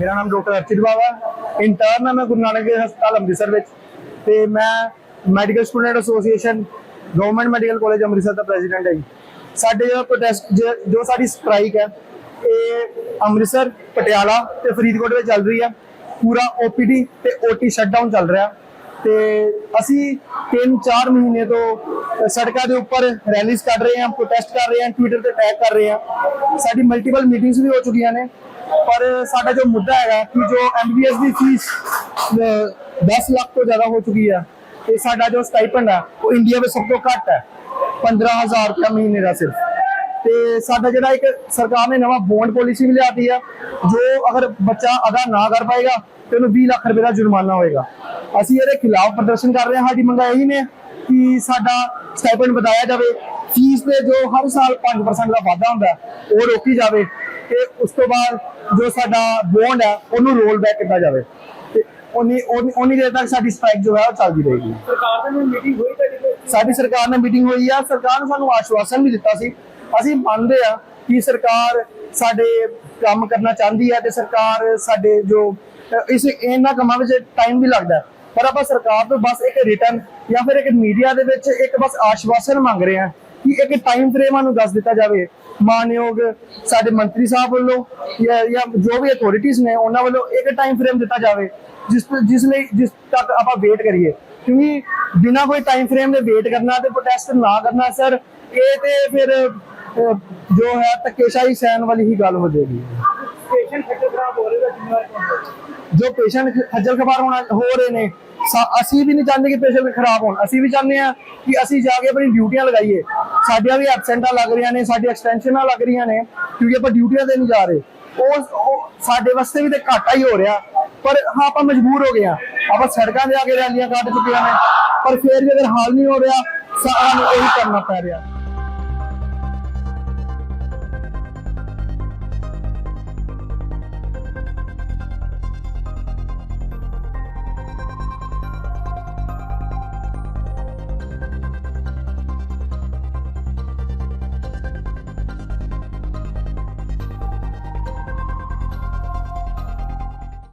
ਮੇਰਾ ਨਾਮ ਡਾਕਟਰ ਅਰਚਿਤ ਬਾਵਾ ਇੰਟਰਨ ਹਾਂ ਮੈਂ ਗੁਰੂ ਨਾਨਕ ਦੇਵ ਹਸਪਤਾਲ ਅੰਮ੍ਰਿਤਸਰ ਵਿੱਚ। ਤੇ ਮੈਂ medical student association government medical college Amritsar ਦਾ ਪ੍ਰੈਜ਼ੀਡੈਂਟ ਹਾਂ ਜੀ। ਸਾਡੇ ਜੋ ਪ੍ਰੋਟੈਸਟ ਜੋ ਸਾਡੀ ਸਟ੍ਰਾਈਕ ਹੈ, ਇਹ ਅੰਮ੍ਰਿਤਸਰ, ਪਟਿਆਲਾ ਤੇ ਫਰੀਦਕੋਟ ਵਿੱਚ ਚੱਲ ਰਹੀ ਹੈ। ਪੂਰਾ ਓਪੀਡੀ ਤੇ ਓਟੀ ਸ਼ਟਡਾਊਨ ਚੱਲ ਰਿਹਾ। ਤੇ ਅਸੀਂ 3-4 ਮਹੀਨੇ ਤੋਂ ਸੜਕਾਂ ਦੇ ਉੱਪਰ ਰੈਲੀਜ਼ ਕੱਢ ਰਹੇ ਹਾਂ ਪ੍ਰੋਟੈਸਟ ਕਰ ਰਹੇ ਹਾਂ ਟਵਿੱਟਰ ਤੇ ਟੈਗ ਕਰ ਰਹੇ ਹਾਂ। ਸਾਡੀ ਮਲਟੀਪਲ ਮੀਟਿੰਗਸ ਵੀ ਹੋ ਚੁੱਕੀਆਂ ਨੇ। ਪਰ ਸਾਡਾ ਜੋ ਮੁੱਦਾ ਹੈਗਾ ਕਿ ਜੋ ਐਮਬੀਐਸ ਦੀ ਫੀਸ 10 ਲੱਖ ਤੋਂ ਜ਼ਿਆਦਾ ਹੋ ਚੁੱਕੀ ਹੈ ਤੇ ਸਾਡਾ ਜੋ ਸਟਾਈਪੈਂਡ ਹੈ ਉਹ ਇੰਡੀਆ ਵਿੱਚ ਸਭ ਤੋਂ ਘੱਟ ਹੈ 15000 ਰੁਪਏ ਮਹੀਨੇ ਦਾ ਸਿਰਫ। ਤੇ ਸਾਡਾ ਜਿਹੜਾ ਇੱਕ ਸਰਕਾਰ ਨੇ ਨਵਾਂ ਬੌਂਡ ਪਾਲਿਸੀ ਵੀ ਲਿਆਤੀ ਹੈ ਜੋ ਅਗਰ ਬੱਚਾ ਅਦਾ ਨਾ ਕਰ ਪਾਏਗਾ, ਤੇ ਉਹਨੂੰ 20 ਲੱਖ ਰੁਪਏ ਦਾ ਜੁਰਮਾਨਾ ਹੋਏਗਾ। ਅਸੀਂ ਇਹਦੇ ਖਿਲਾਫ ਪ੍ਰਦਰਸ਼ਨ ਕਰ ਰਹੇ ਹਾਂ, ਸਾਡੀ ਮੰਗਾਂ ਇਹੀ ਨੇ ਕਿ ਸਾਡਾ ਸਟਾਈਪੈਂਡ ਵਧਾਇਆ ਜਾਵੇ। ਫੀਸ ਤੇ ਜੋ ਹਰ ਸਾਲ 5% ਦਾ ਵਾਧਾ ਹੁੰਦਾ, ਉਹ ਰੋਕੀ ਜਾਵੇ। ਤੇ ਉਸ ਤੋਂ ਬਾਅਦ ਜੋ ਸਾਡਾ ਬੌਂਡ ਹੈ ਉਹਨੂੰ ਰੋਲ ਬੈਕ ਕੀਤਾ ਜਾਵੇ। ਤੇ ਉਨੀ ਉਨੀ ਦੇਰ ਤੱਕ ਸਾਡੀ ਸਟ੍ਰਾਈਕ ਜੋ ਹੈ ਉਹ ਚੱਲਦੀ ਰਹੇਗੀ। ਸਰਕਾਰ ਨਾਲ ਮੀਟਿੰਗ ਹੋਈ ਤੁਹਾਡੀ ਕੋਈ? ਸਾਡੀ ਸਰਕਾਰ ਨਾਲ ਮੀਟਿੰਗ ਹੋਈ ਆ। ਸਰਕਾਰ ਨੇ ਸਾਨੂੰ ਆਸ਼ਵਾਸਨ ਵੀ ਦਿੱਤਾ ਸੀ। ਅਸੀਂ ਮੰਨਦੇ ਆ ਕਿ ਸਰਕਾਰ ਸਾਡੇ ਕੰਮ ਕਰਨਾ ਚਾਹੁੰਦੀ ਹੈ ਤੇ ਸਰਕਾਰ ਸਾਡੇ ਜੋ ਇਸ ਇਹਨਾਂ ਕੰਮਾਂ ਵਿੱਚ ਟਾਈਮ ਵੀ ਲੱਗਦਾ। ਪਰ ਆਪਾਂ ਸਰਕਾਰ ਤੋਂ ਬਸ ਇੱਕ ਰਿਟਰਨ ਜਾਂ ਫਿਰ ਇੱਕ ਮੀਡੀਆ ਦੇ ਵਿੱਚ ਇੱਕ ਬਸ ਆਸ਼ਵਾਸਨ ਮੰਗ ਰਹੇ ਆ ਕਿ ਇੱਕ ਟਾਈਮ ਫਰੇਮ ਨੂੰ ਦੱਸ ਦਿੱਤਾ ਜਾਵੇ। ਮਾਨਯੋਗ ਸਾਡੇ ਮੰਤਰੀ ਸਾਹਿਬ ਵੱਲੋਂ ਜਾਂ ਜਾਂ ਜੋ ਵੀ ਅਥਾਰਟੀਆਂ ਨੇ ਉਹਨਾਂ ਵੱਲੋਂ ਇੱਕ ਟਾਈਮ ਫਰੇਮ ਦਿੱਤਾ ਜਾਵੇ ਜਿਸ ਜਿਸ ਲਈ ਜਿਸ ਤੱਕ ਆਪਾਂ ਵੇਟ ਕਰੀਏ। ਕਿਉਂਕਿ ਬਿਨਾ ਕੋਈ ਟਾਈਮ ਫਰੇਮ ਦੇ ਵੇਟ ਕਰਨਾ ਤੇ ਪ੍ਰੋਟੈਸਟ ਨਾ ਕਰਨਾ ਸਰ ਇਹ ਤੇ ਫਿਰ ਜੋ ਹੈ ਧੱਕੇਸ਼ਾਹੀ ਸਹਿਣ ਵਾਲੀ ਹੀ ਗੱਲ ਹੋ ਜਾਏਗੀ। ਪੇਸ਼ੈਂਟ ਖੱਜਲ ਖਰਾਬ ਹੋ ਰਹੇ ਦਾ ਜ਼ਿੰਮੇਵਾਰ ਕੌਣ ਹੈ? ਜੋ ਪੇਸ਼ੈਂਟ ਖੱਜਲ ਖਬਾਰ ਹੋਣਾ ਹੋ ਰਹੇ ਨੇ ਅਸੀਂ ਵੀ ਨਹੀਂ ਚਾਹੁੰਦੇ ਕਿ ਪੇਸ਼ੈਂਟ ਖਰਾਬ ਹੋਣ। ਅਸੀਂ ਵੀ ਚਾਹੁੰਦੇ ਆ ਕਿ ਅਸੀਂ ਜਾ ਕੇ ਆਪਣੀ ਡਿਊਟੀਆਂ ਲਗਾਈਏ। ਸਾਡੀਆਂ ਵੀ ਐਬਸੈਂਟਾਂ ਲੱਗ ਰਹੀਆਂ ਨੇ, ਸਾਡੀ ਐਕਸਟੈਂਸ਼ਨਾਂ ਲੱਗ ਰਹੀਆਂ ਨੇ, ਕਿਉਂਕਿ ਆਪਾਂ ਡਿਊਟੀਆਂ ਤੇ ਨਹੀਂ ਜਾ ਰਹੇ। ਉਹ ਉਹ ਸਾਡੇ ਵਾਸਤੇ ਵੀ ਤੇ ਘਾਟਾ ਹੀ ਹੋ ਰਿਹਾ। ਪਰ ਹਾਂ, ਆਪਾਂ ਮਜਬੂਰ ਹੋ ਗਏ ਆ ਆਪਾਂ ਸੜਕਾਂ ਤੇ ਆ ਕੇ ਰੈਲੀਆਂ ਕੱਢ ਚੁੱਕੇ ਨੇ ਪਰ ਫਿਰ ਵੀ ਅਗਰ ਹਾਲ ਨਹੀਂ ਹੋ ਰਿਹਾ ਸਾਨੂੰ ਇਹੀ ਕਰਨਾ ਪੈ ਰਿਹਾ।